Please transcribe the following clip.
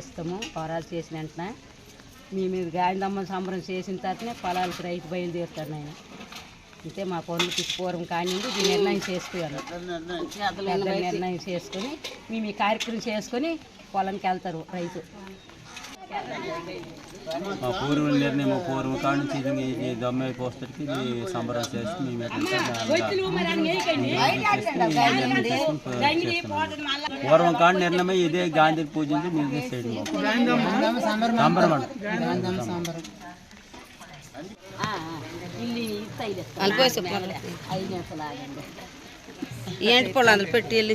ఇస్తాము వరాలు చేసిన వెంటనే మీ మీద గాంధమ్మ సంబరం చేసిన తర్వాతనే పొలాలకు రైతు బయలుదేరుతాను నేను అంటే మా పనులకి పూర్వం కానివ్వండి ఇది నిర్ణయం చేసుకోవాలి నిర్ణయం చేసుకొని మేము ఈ కార్యక్రమం చేసుకొని పొలానికి వెళ్తారు రైతు. మా పూర్వుల నిర్ణయం మా పూర్వం కాడ నుంచి ఇది దమ్మ ఇది సంబరం చేసి మేము పూర్వం కాడ నిర్ణయం ఇదే గాంధీ పూజలు మేము చేయడం. సంబరం ఏంటి పొలం అందులో పెట్టి వెళ్ళి